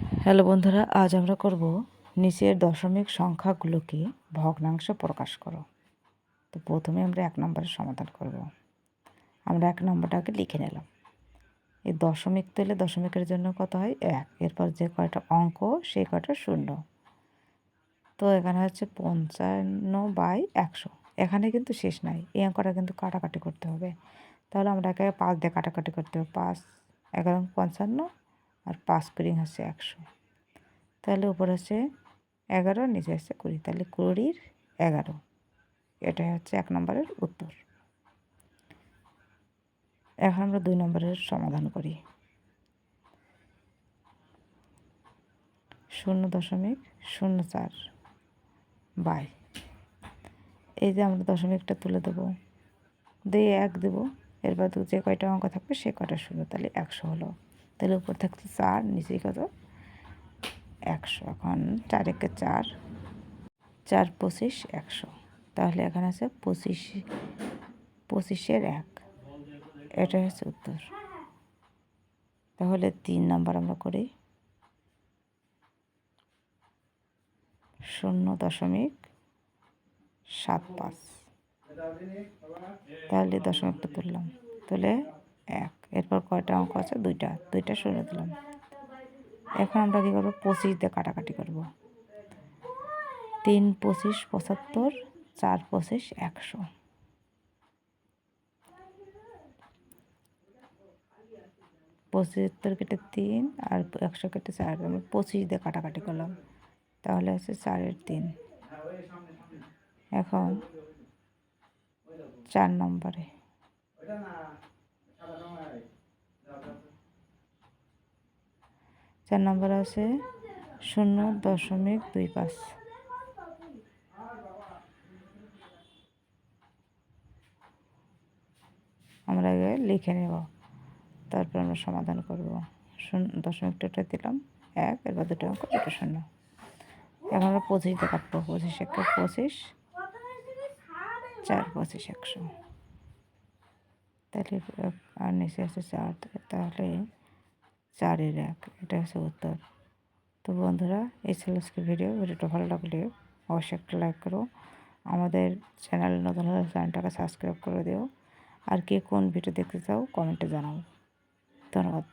Hello বন্ধুরা, আজ আমরা করব নিচের দশমিক সংখ্যাগুলোকে ভগ্নাংশে প্রকাশ করো। তো প্রথমে আমরা এক নম্বরের সমাধান করব। আমরা এক নম্বরটাকে লিখে নিলাম। এই দশমিক তুলে দশমিকের জন্য কত হয়? এক। এরপর যে কয়টা অঙ্ক, সেই কয়টা শূন্য। তো এখানে হচ্ছে পঞ্চান্ন বাই একশো। এখানে কিন্তু শেষ নাই। এই অঙ্কটা কিন্তু কাটাকাটি করতে হবে। তাহলে আমরা একে পাঁচ দিয়ে কাটাকাটি করতে হবে। পাঁচ, এগারো, পঞ্চান্ন আর পাঁচ কুড়ি হচ্ছে একশো। তাহলে উপর হচ্ছে এগারো, নিচে হচ্ছে কুড়ি। তাহলে কুড়ির এগারো। এটাই হচ্ছে এক নম্বরের উত্তর। এখন আমরা দুই নম্বরের সমাধান করি। শূন্য দশমিক শূন্য চার বাই। এই যে আমরা দশমিকটা তুলে দেবো। দিয়ে এক দেবো। এরপর যে কয়টা অঙ্ক থাকবে সে কয়টা শূন্য? তাহলে একশো হলো। তাহলে উপর থাকছে চার নিচেই কত? একশো। এখন চার একে চার চার পঁচিশ, একশো। তাহলে এখানে আছে পঁচিশ, পঁচিশের এক। এটা হচ্ছে উত্তর। তাহলে তিন নাম্বার আমরা করি। শূন্য দশমিক সাত পাঁচ। তাহলে দশমিকটা তুললাম। তুলে এক, এরপর কয়টা অঙ্ক আছে? দুইটা দুইটা শূন্য দিলাম। এখন আমরা কী করব? পঁচিশ দিয়ে কাটাকাটি করব। তিন পঁচিশ পঁচাত্তর, চার পঁচিশ একশো। পঁচাত্তর কেটে তিন আর একশো কেটে চার, আমি পঁচিশ দিয়ে কাটাকাটি করলাম। তাহলে আছে চারের তিন। এখন চার নম্বরে। চার নম্বর আছে শূন্য দশমিক দুই পাঁচ। আমরা আগে লিখে নেব, তারপর আমরা সমাধান করব। শূন্য দশমিকটা দিলাম, এক এরপর দুটো অঙ্ক, দুটো শূন্য। এখন আমরা পঁচিশ দিয়ে কাটবো, পঁচিশ একটা পঁচিশ, চার, পঁচিশ একশো। তাহলে আর নিচে আছে চার, তাহলে চারের এক এটা হচ্ছে উত্তর। তো বন্ধুরা, এই ছিল আজকে ভিডিও ভিডিওটা ভালো লাগলে অবশ্যই একটা লাইক করো। আমাদের চ্যানেল নতুন হলে চ্যানেলটাকে সাবস্ক্রাইব করে দিও। আর কে কোন ভিডিও দেখতে চাও কমেন্টে জানাও। ধন্যবাদ।